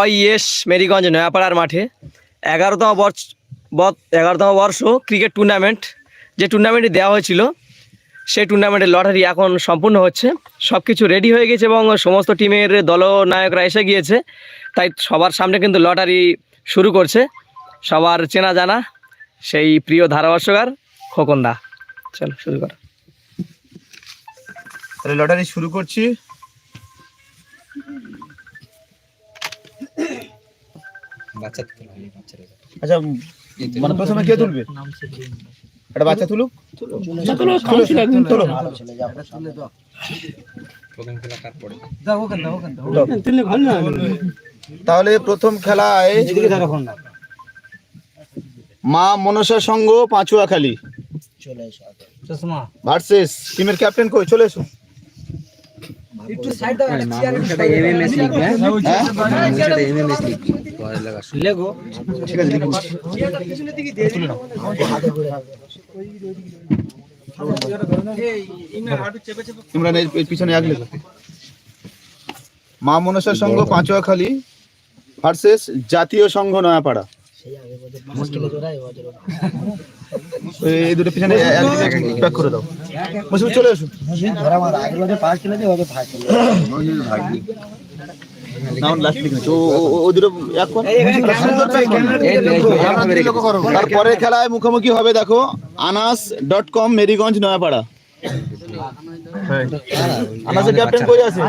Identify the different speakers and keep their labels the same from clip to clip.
Speaker 1: অইএস মেরিগঞ্জ, নয়াপাড়ার মাঠে। এগারোতম বর্ষ এগারোতম বর্ষ ক্রিকেট টুর্নামেন্ট যে টুর্নামেন্টটি দেওয়া হয়েছিল, সেই টুর্নামেন্টের লটারি এখন সম্পূর্ণ হচ্ছে। সব কিছু রেডি হয়ে গেছে এবং সমস্ত টিমের দলনায়করা এসে গিয়েছে। তাই সবার সামনে কিন্তু লটারি শুরু করছে। সবার চেনা জানা, সেই প্রিয় ধারাভাষ্যকার খোকনদা চলো, শুরু করো।
Speaker 2: তাহলে লটারি শুরু করছি। আচ্ছা মানে প্রথমে কে তুলবে? একটা বাচ্চা তুলুক? তাহলে প্রথম খেলায় মা মনসা সংঘ পাঁচুয়াখালী। ভার্সেস টিমের ক্যাপ্টেন কই? চলে এসো। ঠিক আছে লিখুন। ইমরান এর এর পিছনে আগলে। মা মনসা সংঘ পাঁচুয়াখালী ভার্সেস জাতীয় সংঘ নয়াপাড়া। এই দুটো পিছনে প্যাক করে দাও। মুসিব চলে এসো নাম লাস্ট লিখে ও ও- ও- ও দুটো এক কর। সুন্দর তারপরে খেলায় মুখোমুখি হবে দেখো আনাস ডট কম মেরিগঞ্জ নয়াপাড়া। আনাসের ক্যাপ্টেন কই আছে?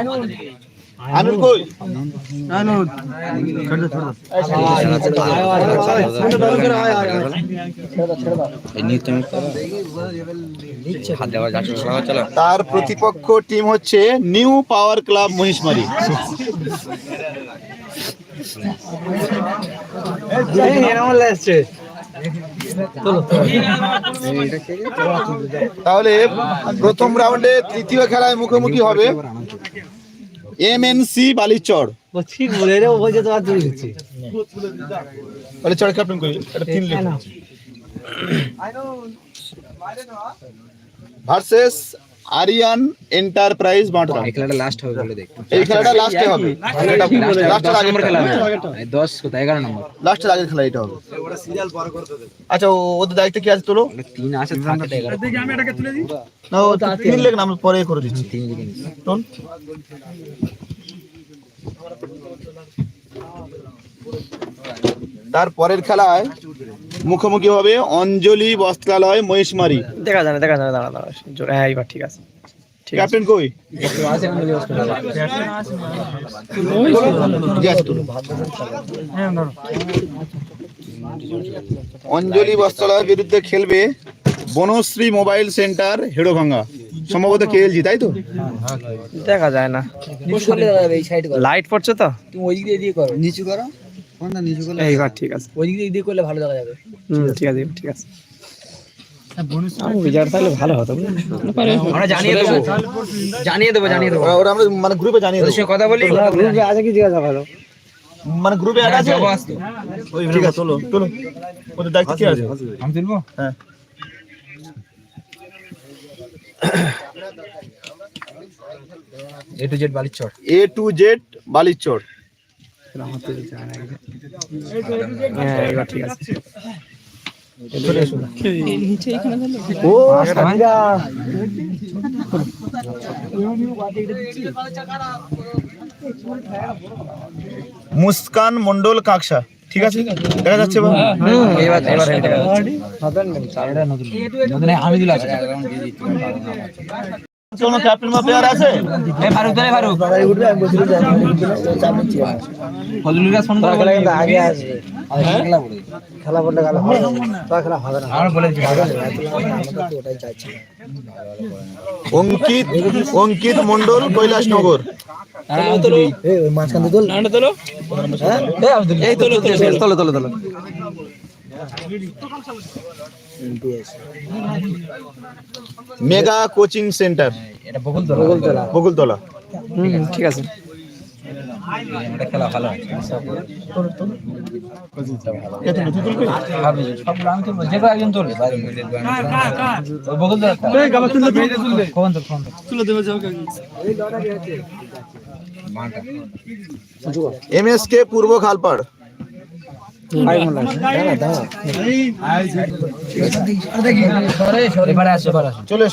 Speaker 2: তার প্রতিপক্ষ টিম হচ্ছে নিউ পাওয়ার ক্লাব মহিষমারি তাহলে প্রথম রাউন্ডে তৃতীয় খেলায় মুখোমুখি হবে। এমএনসি বালিচর।
Speaker 3: ঠিক বলে রে ওই যে তো আর তুলে দিচ্ছি
Speaker 2: বালিচর ক্যাপ্টেন কই এটা তিন লিখ। ভার্সেস আরিয়ান এন্টারপ্রাইজ বাঁটরা
Speaker 4: এই খেলাটা লাস্ট হবে বলে দেখ
Speaker 2: এই খেলাটা লাস্টে হবে। লাস্টের আগের খেলা
Speaker 4: এই দশ কোথায়? এগারো নম্বর।
Speaker 2: লাস্টের আগে খেলা এটা হবে। ওটা সিরিয়াল পার করতে আচ্ছা ও- ওদের দায়িত্ব কি আছে তোলো
Speaker 4: তিন আছে থাকে তো এগারো
Speaker 2: না ও তিন লেখ নাম পরে করে দিচ্ছি।
Speaker 4: তিন দিকে নিচ্ছে।
Speaker 2: তোল তার পরের খেলায় মুখোমুখি হবে অঞ্জলি বস্ত্রালয় মহিষমারি।
Speaker 1: দেখা যায় দেখা যায় দাঁড়া দাঁড়া হ্যাঁ এইবার ঠিক আছে। ঠিক
Speaker 2: ক্যাপ্টেন কই। অঞ্জলি বস্ত্রালয়ের বিরুদ্ধে খেলবে বনশ্রী মোবাইল সেন্টার হেড়োভাঙ্গা। সম্ভবত কেএলজি তাই তো?
Speaker 1: দেখা যায় না। লাইট পড়ছে তো?
Speaker 3: তুমি ওই দিয়ে দিয়ে করো। নিচু করো।
Speaker 4: কোনটা নিচু করলে
Speaker 1: এইবার ঠিক আছে।
Speaker 3: ওই দিক দিয়ে করলে ভালো দেখা যাবে।
Speaker 1: হুম ঠিক আছে ঠিক আছে। তাহলে ভালো হতো
Speaker 3: জানিয়ে দেবো জানিয়ে দেবো। জানিয়ে দেবো
Speaker 2: ওরা ওরা আমরা মানে গ্রুপে জানিয়ে দেবো।
Speaker 3: কথা বলি।
Speaker 1: গ্রুপে আছে কি জিজ্ঞাসা ভালো
Speaker 2: মানে গ্রুপে অ্যাড আছে। ঠিক আছে চলো চলো। ওদের দায়িত্ব কি আছে?
Speaker 4: আমি তুলবো?
Speaker 2: হ্যাঁ।
Speaker 4: এ টু জেড বালির চর।
Speaker 2: এ টু জেড বালিচর
Speaker 1: হ্যাঁ এইবার ঠিক আছে?
Speaker 2: ও মুস্কান মন্ডল কাকসা ঠিক আছে দেখা যাচ্ছে কোনো ক্যাপ্টেন বা প্লেয়ার আছে?
Speaker 4: ফারুক তাহলে ফারুক। ফজলুল ফোন করে।
Speaker 3: আগে আসবে খেলা বললে খেলা হবে। তো খেলা হবে না।
Speaker 4: আমার বলে
Speaker 3: ওটাই চাইছি।
Speaker 2: অঙ্কিত অঙ্কিত মন্ডল কৈলাসনগর
Speaker 3: এই মাঝখান দিয়ে তোল। হ্যাঁ?
Speaker 1: এই তোলো তোলো। তোলো তোলো তোলো।
Speaker 2: Mega coaching centre. বকুলতলা।
Speaker 1: হুম ঠিক আছে।
Speaker 4: খেলা ভালো
Speaker 2: এম এস কে পূর্ব খালপাড়
Speaker 4: এবারে আসো এবারে আসো
Speaker 2: চলে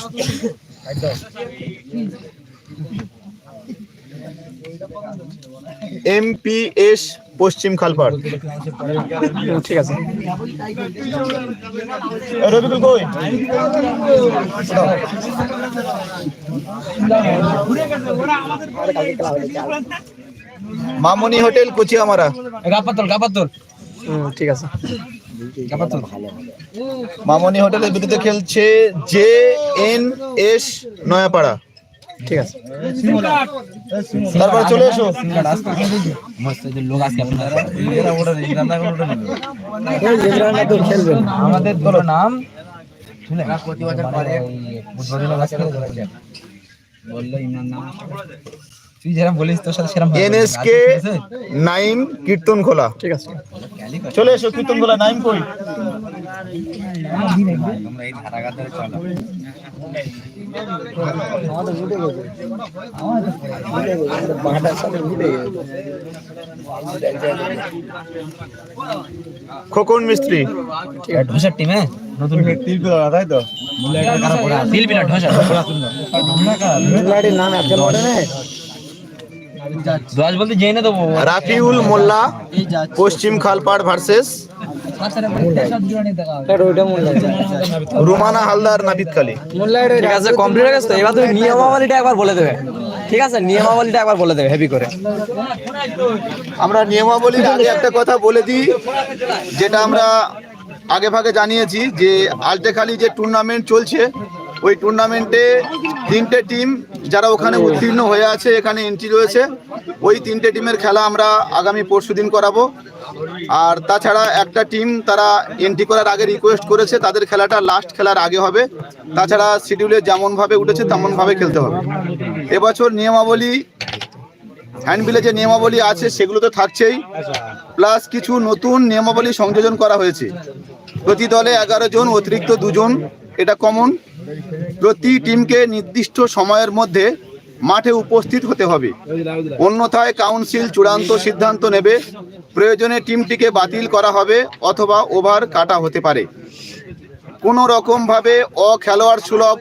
Speaker 2: এমপিএস পশ্চিম খালপাড়।
Speaker 1: ঠিক আছে।
Speaker 2: রবিকুল কই? মামনি হোটেল কুচিয়ামারা।
Speaker 4: গাপাতল গাপাতল।
Speaker 1: হুম, ঠিক আছে।
Speaker 2: মামনি হোটেলের বিরুদ্ধে খেলছে জে এন এস নয়াপাড়া।
Speaker 1: ঠিক আছে।
Speaker 2: তারপর চলে এসো।
Speaker 4: আমাদের নাম। বলল ইমরান নাম তুই যেরকম বলিস তোর সাথে সেরকম
Speaker 2: এনএসকে নাইন কীর্তন খোলা।
Speaker 1: ঠিক আছে।
Speaker 2: চলে এসো কীর্তন খোলা নাইন কই?
Speaker 4: তোমরা এই ধারাগাতে চলো।
Speaker 2: খোকন মিস্ত্রি?
Speaker 4: ঢোসার টিমে নতুন
Speaker 2: তাই তো
Speaker 4: শিল্পীরা ঢোসা
Speaker 3: নাম একজন ওঠে না
Speaker 4: দশ বলতে জেনে দেবো
Speaker 2: রাফিউল মোল্লা পশ্চিম খালপাড় ভার্সেস রুমানা হালদার নাবিদ কালী।
Speaker 1: ঠিক আছে কমপ্লিট হয়ে গেছে তো? এবার তুমি নিয়মাবলীটা একবার বলে দেবে। ঠিক আছে নিয়মাবলীটা একবার বলে দেবে হেভি করে।
Speaker 2: আমরা নিয়মাবলীর আগে একটা কথা বলে দিই যেটা আমরা আগে ভাগে জানিয়েছি যে আলটেখালি যে টুর্নামেন্ট চলছে ওই টুর্নামেন্টে তিনটে টিম যারা ওখানে উত্তীর্ণ হয়ে আছে, এখানে এন্ট্রি রয়েছে, ওই তিনটে টিমের খেলা আমরা আগামী পরশু দিন করাবো। আর তাছাড়া একটা টিম তারা এন্ট্রি করার আগে রিকোয়েস্ট করেছে, তাদের খেলাটা লাস্ট খেলার আগে হবে। তাছাড়া শিডিউলে যেমনভাবে উঠেছে, তেমনভাবে খেলতে হবে। এবছর নিয়মাবলী হ্যান্ডবিলে যে নিয়মাবলী আছে, সেগুলো তো থাকছেই। প্লাস কিছু নতুন নিয়মাবলী সংযোজন করা হয়েছে। প্রতি দলে এগারো জন, অতিরিক্ত দুজন, এটা কমন প্রতি টিমকে নির্দিষ্ট সময়ের মধ্যে মাঠে উপস্থিত হতে হবে। অন্যথায় কাউন্সিল চূড়ান্ত সিদ্ধান্ত নেবে, প্রয়োজনে টিমটিকে বাতিল করা হবে অথবা ওভার কাটা হতে পারে। কোনো রকমভাবে অখেলোয়াড় সুলভ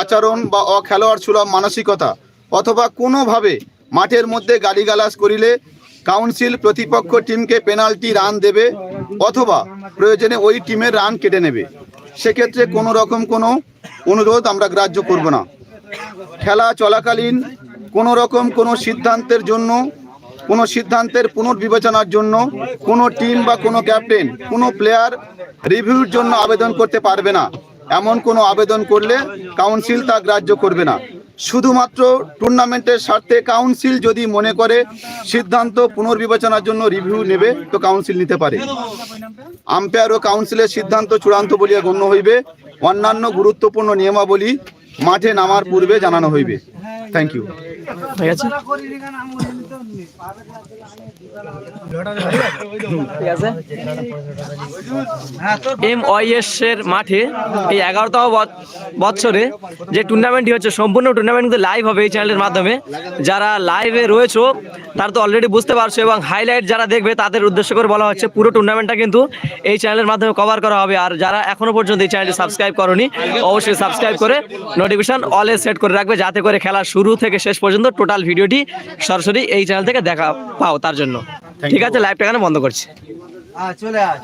Speaker 2: আচরণ বা অখেলোয়াড় সুলভ মানসিকতা অথবা কোনোভাবে মাঠের মধ্যে গালিগালাজ করিলে কাউন্সিল প্রতিপক্ষ টিমকে পেনাল্টি রান দেবে অথবা প্রয়োজনে ওই টিমের রান কেটে নেবে। সেক্ষেত্রে কোনো রকম কোনো অনুরোধ আমরা গ্রাহ্য করব না। খেলা চলাকালীন কোনো রকম কোনো সিদ্ধান্তের জন্য, কোনো সিদ্ধান্তের পুনর্বিবেচনার জন্য কোনো টিম বা কোনো ক্যাপ্টেন, কোনো প্লেয়ার রিভিউর জন্য আবেদন করতে পারবে না। এমন কোনো আবেদন করলে কাউন্সিল তা গ্রাহ্য করবে না। শুধুমাত্র টুর্নামেন্টের স্বার্থে কাউন্সিল যদি মনে করে সিদ্ধান্ত পুনর্বিবেচনার জন্য রিভিউ নেবে, তো কাউন্সিল নিতে পারে। আম্পায়ার ও কাউন্সিলের সিদ্ধান্ত চূড়ান্ত বলিয়া গণ্য হইবে। অন্যান্য গুরুত্বপূর্ণ নিয়মাবলী মাঠে নামার পূর্বে জানানো হইবে। থ্যাংক ইউ
Speaker 1: ঠিক আছে। এম ওয়াইএস এর মাঠে এই এগারোতম বৎসরে যে টুর্নামেন্টটি হচ্ছে সম্পূর্ণ টুর্নামেন্ট কিন্তু লাইভ হবে এই চ্যানেলের মাধ্যমে। যারা লাইভে রয়েছে তারা তো অলরেডি বুঝতে পারছ এবং হাইলাইট যারা দেখবে তাদের উদ্দেশ্য করে বলা হচ্ছে পুরো টুর্নামেন্টটা কিন্তু এই চ্যানেলের মাধ্যমে কভার করা হবে। আর যারা এখনও পর্যন্ত এই চ্যানেলটি সাবস্ক্রাইব করনি অবশ্যই সাবস্ক্রাইব করে নোটিফিকেশন অলে সেট করে রাখবে যাতে করে খেলা শুরু থেকে শেষ পর্যন্ত টোটাল ভিডিওটি সরাসরি এই চ্যানেল থেকে দেখা পাও তার জন্য। ঠিক আছে লাইভটা এখানে বন্ধ করছি।
Speaker 3: চলে আয়।